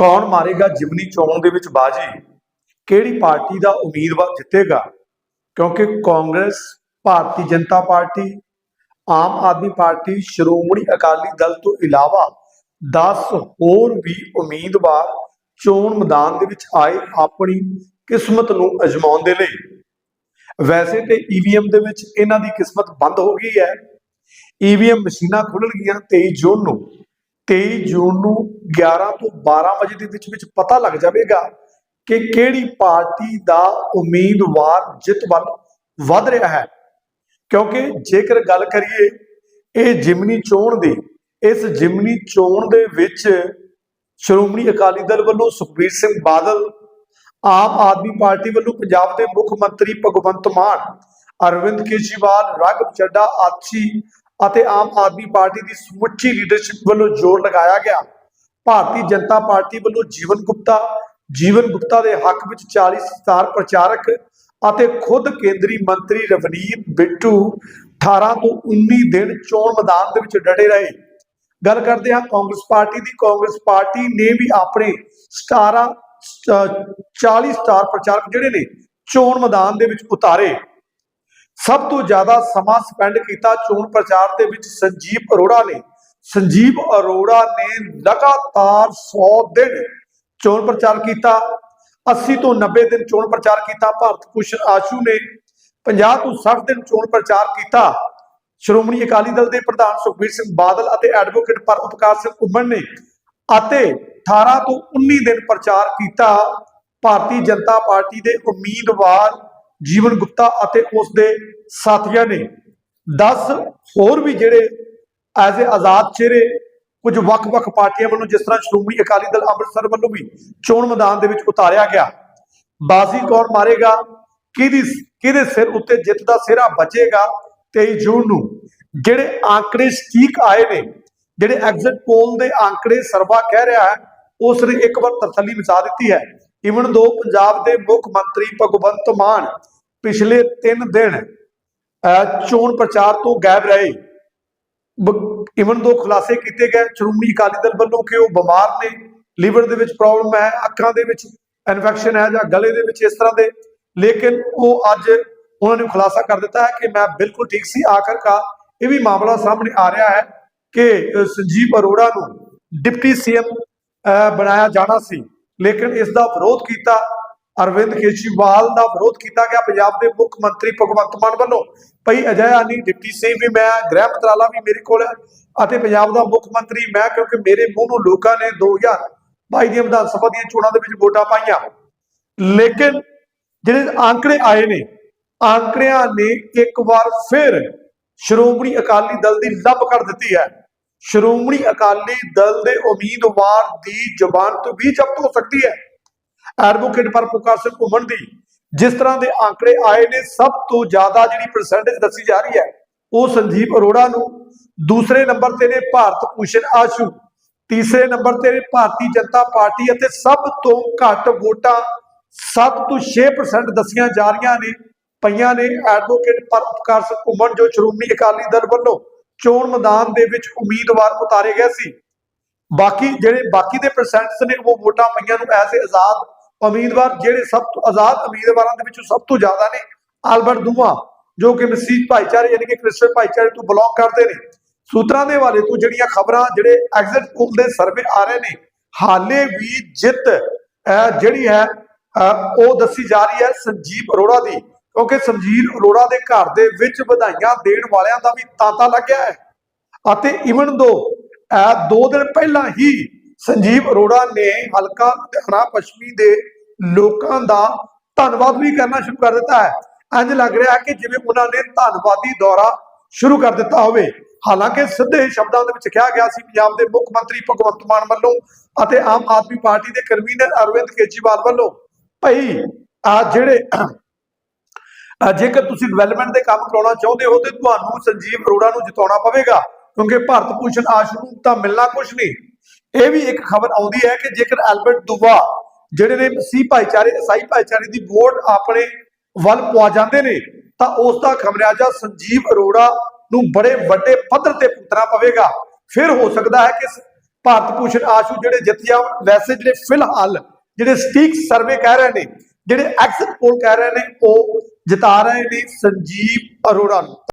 ਕੌਣ ਮਾਰੇਗਾ ਜਿਮਨੀ ਚੋਣ ਦੇ ਵਿੱਚ ਬਾਜੀ? ਕਿਹੜੀ ਪਾਰਟੀ ਦਾ ਉਮੀਦਵਾਰ ਜਿੱਤੇਗਾ? ਕਿਉਂਕਿ ਕਾਂਗਰਸ, ਭਾਰਤੀ ਜਨਤਾ ਪਾਰਟੀ, ਆਮ ਆਦਮੀ ਪਾਰਟੀ, ਸ਼੍ਰੋਮਣੀ ਅਕਾਲੀ ਦਲ ਤੋਂ ਇਲਾਵਾ 10 ਹੋਰ ਵੀ ਉਮੀਦਵਾਰ ਚੋਣ ਮੈਦਾਨ ਦੇ ਵਿੱਚ ਆਏ ਆਪਣੀ ਕਿਸਮਤ ਨੂੰ ਅਜਮਾਉਣ ਦੇ ਲਈ। ਵੈਸੇ ਤੇ ਈਵੀਐਮ ਦੇ ਵਿੱਚ ਇਹਨਾਂ ਦੀ ਕਿਸਮਤ ਬੰਦ ਹੋ ਗਈ ਹੈ। ਈਵੀਐਮ ਮਸ਼ੀਨਾਂ ਖੁੱਲਣਗੀਆਂ 23 ਜੂਨ ਨੂੰ। 23 ਜੂਨ ਨੂੰ 11 ਤੋਂ 12 ਵਜੇ ਦੇ ਵਿੱਚ ਵਿੱਚ ਪਤਾ ਲੱਗ ਜਾਵੇਗਾ ਕਿ ਕਿਹੜੀ ਪਾਰਟੀ ਦਾ ਉਮੀਦਵਾਰ ਜਿੱਤ ਵੱਲ ਵੱਧ ਰਿਹਾ ਹੈ। ਕਿਉਂਕਿ ਜੇਕਰ ਗੱਲ ਕਰੀਏ, ਇਹ ਜਿਮਨੀ ਚੋਣ ਦੀ, ਇਸ ਜਿਮਨੀ ਚੋਣ ਦੇ ਵਿੱਚ ਸ਼੍ਰੋਮਣੀ ਅਕਾਲੀ ਦਲ ਵੱਲੋਂ ਸੁਖਬੀਰ ਸਿੰਘ ਬਾਦਲ, ਆਮ ਆਦਮੀ ਪਾਰਟੀ ਵੱਲੋਂ ਪੰਜਾਬ ਦੇ ਮੁੱਖ ਮੰਤਰੀ ਭਗਵੰਤ ਮਾਨ, ਅਰਵਿੰਦ ਕੇਜਰੀਵਾਲ, ਰਾਘਵ ਚੱਡਾ ਆਦਿ ਅਤੇ ਆਮ ਆਦਮੀ ਪਾਰਟੀ ਦੀ ਸਮੁੱਚੀ ਲੀਡਰਸ਼ਿਪ ਵੱਲੋਂ ਜ਼ੋਰ ਲਗਾਇਆ ਗਿਆ। ਭਾਰਤੀ ਜਨਤਾ ਪਾਰਟੀ ਵੱਲੋਂ ਜੀਵਨ ਗੁਪਤਾ ਜੀਵਨ ਗੁਪਤਾ ਦੇ ਹੱਕ ਵਿੱਚ 40 ਸਟਾਰ ਪ੍ਰਚਾਰਕ ਅਤੇ ਖੁਦ ਕੇਂਦਰੀ ਮੰਤਰੀ ਰਵਨੀਤ ਬਿੱਟੂ 18 ਤੋਂ 19 ਦਿਨ ਚੋਣ ਮੈਦਾਨ ਦੇ ਵਿੱਚ ਡਟੇ ਰਹੇ। ਗੱਲ ਕਰਦੇ ਹਾਂ ਕਾਂਗਰਸ ਪਾਰਟੀ ਦੀ। ਕਾਂਗਰਸ ਪਾਰਟੀ ਨੇ ਵੀ ਆਪਣੇ ਸਟਾਰਾਂ ਅਹ 40 ਸਟਾਰ ਪ੍ਰਚਾਰਕ ਜਿਹੜੇ ਨੇ ਚੋਣ ਮੈਦਾਨ ਦੇ ਵਿੱਚ ਉਤਾਰੇ। ਸਭ ਤੋਂ ਜ਼ਿਆਦਾ ਸਮਾਂ ਸਪੈਂਡ ਕੀਤਾ ਚੋਣ ਪ੍ਰਚਾਰ ਦੇ ਵਿੱਚ ਸੰਜੀਵ ਅਰੋੜਾ ਨੇ। ਸੰਜੀਵ ਅਰੋੜਾ ਨੇ ਲਗਾਤਾਰ 100 ਦਿਨ ਚੋਣ ਪ੍ਰਚਾਰ ਕੀਤਾ 80 ਤੋਂ 90 ਦਿਨ ਚੋਣ ਪ੍ਰਚਾਰ ਕੀਤਾ, ਭਾਰਤ ਭੂਸ਼ਣ ਆਸ਼ੂ ਨੇ 50 ਤੋਂ 60 ਦਿਨ ਚੋਣ ਪ੍ਰਚਾਰ ਕੀਤਾ। ਸ਼੍ਰੋਮਣੀ ਅਕਾਲੀ ਦਲ ਦੇ ਪ੍ਰਧਾਨ ਸੁਖਬੀਰ ਸਿੰਘ ਬਾਦਲ ਅਤੇ ਐਡਵੋਕੇਟ ਪਰ ਉਪਕਾਰ ਸਿੰਘ ਉਮਰ ਨੇ ਅਤੇ 18 ਤੋਂ 19 ਦਿਨ ਪ੍ਰਚਾਰ ਕੀਤਾ। ਭਾਰਤੀ ਜਨਤਾ ਪਾਰਟੀ ਦੇ ਉਮੀਦਵਾਰ ਜੀਵਨ ਗੁਪਤਾ ਅਤੇ ਉਸ ਦੇ ਸਾਥੀਆਂ ਨੇ 10 ਹੋਰ ਵੀ ਜਿਹੜੇ ਐਜ਼ ਅ ਆਜ਼ਾਦ ਚਿਹਰੇ ਕੁਝ ਵੱਖ-ਵੱਖ ਪਾਰਟੀਆਂ ਵੱਲੋਂ ਜਿਸ ਤਰ੍ਹਾਂ ਸ਼੍ਰੋਮਣੀ ਅਕਾਲੀ ਦਲ ਅੰਮ੍ਰਿਤਸਰ ਵੱਲੋਂ ਵੀ ਚੋਣ ਮੈਦਾਨ ਦੇ ਵਿੱਚ ਉਤਾਰਿਆ ਗਿਆ। ਬਾਜ਼ੀ ਕੌਣ ਮਾਰੇਗਾ, ਕਿਹਦੀ ਕਿਹਦੇ ਸਿਰ ਉੱਤੇ ਜਿੱਤ ਦਾ ਸਿਹਰਾ ਬਚੇਗਾ 23 ਜੂਨ ਨੂੰ? ਜਿਹੜੇ ਆંકੜੇ ਸਟੀਕ ਆਏ ਨੇ, ਜਿਹੜੇ ਐਗਜ਼ਿਟ ਪੋਲ ਦੇ ਆંકੜੇ ਸਰਵਾ ਕਹਿ ਰਿਹਾ ਹੈ, ਉਸ ਨੇ ਇੱਕ ਵਾਰ ਤਸੱਲੀ ਮਚਾ ਦਿੱਤੀ ਹੈ। ਇਵਨ ਦੋ ਪੰਜਾਬ ਦੇ ਮੁੱਖ ਮੰਤਰੀ ਭਗਵੰਤ ਮਾਨ ਪਿਛਲੇ 3 ਦਿਨ ਅਹ, ਚੋਣ ਪ੍ਰਚਾਰ ਤੋਂ ਗਾਇਬ ਰਹੇ। ਇਵਨ ਦੋ ਖੁਲਾਸੇ ਕੀਤੇ ਗਏ ਸ਼੍ਰੋਮਣੀ ਅਕਾਲੀ ਦਲ ਵੱਲੋਂ ਕਿ ਉਹ ਬਿਮਾਰ ਨੇ ਲੀਵਰ ਦੇ ਵਿੱਚ ਪ੍ਰੋਬਲਮ ਹੈ ਅੱਖਾਂ ਦੇ ਵਿੱਚ ਇਨਫੈਕਸ਼ਨ ਹੈ ਜਾਂ ਗਲੇ ਦੇ ਵਿੱਚ ਇਸ ਤਰ੍ਹਾਂ ਦੇ। ਲੇਕਿਨ ਉਹ ਅੱਜ ਉਹਨਾਂ ਨੇ ਖੁਲਾਸਾ ਕਰ ਦਿੱਤਾ ਹੈ ਕਿ ਮੈਂ ਬਿਲਕੁਲ ਠੀਕ ਸੀ। ਆਖਰਕਾਰ ਇਹ ਵੀ ਮਾਮਲਾ ਸਾਹਮਣੇ ਆ ਰਿਹਾ ਹੈ ਕਿ ਸੰਜੀਵ ਅਰੋੜਾ ਨੂੰ ਡਿਪਟੀ ਸੀਐਮ ਬਣਾਇਆ ਜਾਣਾ ਸੀ। ਲੇਕਿਨ ਇਸ ਦਾ ਵਿਰੋਧ ਕੀਤਾ ਅਰਵਿੰਦ ਕੇਜਰੀਵਾਲ ਦਾ ਵਿਰੋਧ ਕੀਤਾ ਗਿਆ। ਪੰਜਾਬ ਦੇ ਮੁੱਖ ਮੰਤਰੀ ਭਗਵੰਤ ਮਾਨ ਵੱਲੋਂ ਭਈ ਅਜਿਹਾ ਨਹੀਂ, ਡਿਪਟੀ ਸੀ ਵੀ ਮੈਂ, ਗ੍ਰਹਿ ਮੰਤਰਾਲਾ ਵੀ ਮੇਰੇ ਕੋਲ ਹੈ ਅਤੇ ਪੰਜਾਬ ਦਾ ਮੁੱਖ ਮੰਤਰੀ ਮੈਂ, ਕਿਉਂਕਿ ਮੇਰੇ ਮੂੰਹ ਨੂੰ ਲੋਕਾਂ ਨੇ 2022 ਦੀਆਂ ਵਿਧਾਨ ਸਭਾ ਦੀਆਂ ਚੋਣਾਂ ਦੇ ਵਿੱਚ ਵੋਟਾਂ ਪਾਈਆਂ। ਲੇਕਿਨ ਜਿਹੜੇ ਆંકੜੇ ਆਏ ਨੇ ਆંકੜਿਆਂ ਨੇ ਇੱਕ ਵਾਰ ਫਿਰ ਸ਼੍ਰੋਮਣੀ ਅਕਾਲੀ ਦਲ ਦੀ ਲੱਭ ਕਰ ਦਿੱਤੀ ਹੈ। ਸ਼੍ਰੋਮਣੀ ਅਕਾਲੀ ਦਲ ਦੇ ਉਮੀਦਵਾਰ ਦੀ ਜ਼ਬਾਨ ਤੋਂ ਵੀ ਜ਼ਬਤ ਹੋ ਸਕਦੀ ਹੈ। ਐਡਵੋਕੇਟ ਪਰ ਪ੍ਰਕਾਸ਼ ਸਿੰਘ ਘੁੰਮਣ ਦੀ, ਜਿਸ ਤਰ੍ਹਾਂ ਦੇ ਆંકੜੇ ਆਏ ਨੇ, ਸਭ ਤੋਂ ਜ਼ਿਆਦਾ ਜਿਹੜੀ ਪਰਸੈਂਟੇਜ ਦੱਸੀ ਜਾ ਰਹੀ ਹੈ, ਉਹ ਸੰਜੀਵ ਅਰੋੜਾ ਨੂੰ, ਦੂਸਰੇ ਨੰਬਰ ਤੇ ਨੇ ਭਾਰਤ ਭੂਸ਼ਣ ਆਸ਼ੂ, ਤੀਸਰੇ ਨੰਬਰ ਤੇ ਨੇ ਭਾਰਤੀ ਜਨਤਾ ਪਾਰਟੀ ਅਤੇ ਸਭ ਤੋਂ ਘੱਟ ਵੋਟਾਂ 7 ਤੋਂ 6% ਦੱਸੀਆਂ ਜਾ ਰਹੀਆਂ ਨੇ, ਪਈਆਂ ਨੇ ਐਡਵੋਕੇਟ ਪਰ ਉਪਕਾਰ ਘੁੰਮਣ ਜੋ ਸ਼੍ਰੋਮਣੀ ਅਕਾਲੀ ਦਲ ਵੱਲੋਂ ਚੋਣ ਮੈਦਾਨ ਦੇ ਵਿੱਚ ਉਮੀਦਵਾਰ ਉਤਾਰੇ ਗਏ ਸੀ। ਬਾਕੀ ਜਿਹੜੇ ਬਾਕੀ ਦੇ ਪਰਸੈਂਟਸ ਨੇ, ਉਹ ਵੋਟਾਂ ਪਈਆਂ ਨੂੰ ਐਸੇ ਆਜ਼ਾਦ ਉਮੀਦਵਾਰ ਜਿਹੜੇ ਸਭ ਤੋਂ ਆਜ਼ਾਦ ਉਮੀਦਵਾਰਾਂ ਦੇ ਵਿੱਚੋਂ ਸਭ ਤੋਂ ਜ਼ਿਆਦਾ ਨੇ, ਆਲਬਰਟ ਦੂਆ, ਜੋ ਕਿ ਮਸੀਹ ਭਾਈਚਾਰੇ ਯਾਨੀ ਕਿ ਕ੍ਰਿਸਚੀਅਨ ਭਾਈਚਾਰੇ ਤੋਂ ਬਿਲੋਂਗ ਕਰਦੇ ਨੇ। ਸੂਤਰਾਂ ਦੇ ਹਵਾਲੇ ਤੋਂ ਜਿਹੜੀਆਂ ਖਬਰਾਂ ਜਿਹੜੇ ਐਗਜ਼ਿਟ ਪੋਲ ਦੇ ਸਰਵੇ ਆ ਰਹੇ ਨੇ, ਹਾਲੇ ਵੀ ਜਿੱਤ ਜਿਹੜੀ ਹੈ ਉਹ ਦੱਸੀ ਜਾ ਰਹੀ ਹੈ ਸੰਜੀਵ ਅਰੋੜਾ ਦੀ, ਕਿਉਂਕਿ ਸੰਜੀਵ ਅਰੋੜਾ ਦੇ ਘਰ ਦੇ ਵਿੱਚ ਵਧਾਈਆਂ ਦੇਣ ਵਾਲਿਆਂ ਦਾ ਵੀ ਤਾਂਤਾ ਲੱਗਿਆ ਹੈ। ਅਤੇ ਇਵਨ ਦੋ ਦੋ ਦਿਨ ਪਹਿਲਾਂ ਹੀ ਸੰਜੀਵ ਅਰੋੜਾ ਨੇ ਹਲਕਾ ਲੁਧਿਆਣਾ ਪੱਛਮੀ ਦੇ ਲੋਕਾਂ ਦਾ ਧੰਨਵਾਦ ਵੀ ਕਰਨਾ ਸ਼ੁਰੂ ਕਰ ਦਿੱਤਾ ਹੈ। ਇੰਜ ਲੱਗ ਰਿਹਾ ਹੈ ਕਿ ਜਿਵੇਂ ਉਹਨਾਂ ਨੇ ਧੰਨਵਾਦੀ ਦੌਰਾ ਸ਼ੁਰੂ ਕਰ ਦਿੱਤਾ ਹੋਵੇ। ਹਾਲਾਂਕਿ ਸਿੱਧੇ ਸ਼ਬਦਾਂ ਦੇ ਵਿੱਚ ਕਿਹਾ ਗਿਆ ਸੀ, ਪੰਜਾਬ ਦੇ ਮੁੱਖ ਮੰਤਰੀ ਭਗਵੰਤ ਮਾਨ ਵੱਲੋਂ ਅਤੇ ਆਮ ਆਦਮੀ ਪਾਰਟੀ ਦੇ ਕਨਵੀਨਰ ਅਰਵਿੰਦ ਕੇਜਰੀਵਾਲ ਵੱਲੋਂ ਭਈ ਆ ਜਿਹੜੇ ਜੇਕਰ ਤੁਸੀਂ ਡਿਵੈਲਪਮੈਂਟ ਦੇ ਕੰਮ ਕਰਾਉਣਾ ਚਾਹੁੰਦੇ ਹੋ ਤੇ ਤੁਹਾਨੂੰ ਸੰਜੀਵ ਅਰੋੜਾ ਨੂੰ ਜਿਤਾਉਣਾ ਪਵੇਗਾ, ਕਿਉਂਕਿ ਭਾਰਤ ਭੂਸ਼ਣ ਆਸ਼ੂ ਨੂੰ ਤਾਂ ਮਿਲਣਾ ਕੁਝ ਨਹੀਂ। ਇਹ ਵੀ ਇੱਕ ਖਬਰ ਆਉਂਦੀ ਹੈ ਕਿ ਜੇਕਰ ਐਲਬਰਟ ਦੁਵਾ ਜਿਹੜੇ ਨੇ ਸੀ ਭਾਈਚਾਰੇ ਇਸਾਈ ਭਾਈਚਾਰੇ ਦੀ ਵੋਟ ਆਪਣੇ ਵੱਲ ਪਵਾ ਜਾਂਦੇ ਨੇ, ਤਾਂ ਉਸ ਦਾ ਖਮਰਿਆਜਾ ਸੰਜੀਵ ਅਰੋੜਾ ਨੂੰ ਬੜੇ ਵੱਡੇ ਪੱਧਰ ਤੇ ਪੁੱਤਰਾ ਪਵੇਗਾ। ਫਿਰ ਹੋ ਸਕਦਾ ਹੈ ਕਿ ਭਾਰਤ ਭੂਸ਼ਣ ਆਸ਼ੂ ਜਿਹੜੇ ਜਿੱਤ ਜਾਣ ਵੈਸੇ ਜਿਹੜੇ ਫਿਲਹਾਲ ਜਿਹੜੇ ਸਟੀਕ ਸਰਵੇ ਕਹਿ ਰਹੇ ਨੇ, ਜਿਹੜੇ ਐਕਸਿਟ ਪੋਲ ਕਹਿ ਰਹੇ ਨੇ, ਉਹ ਜਿਤਾ ਰਹੇ ਨੇ ਸੰਜੀਵ ਅਰੋੜਾ ਨੂੰ।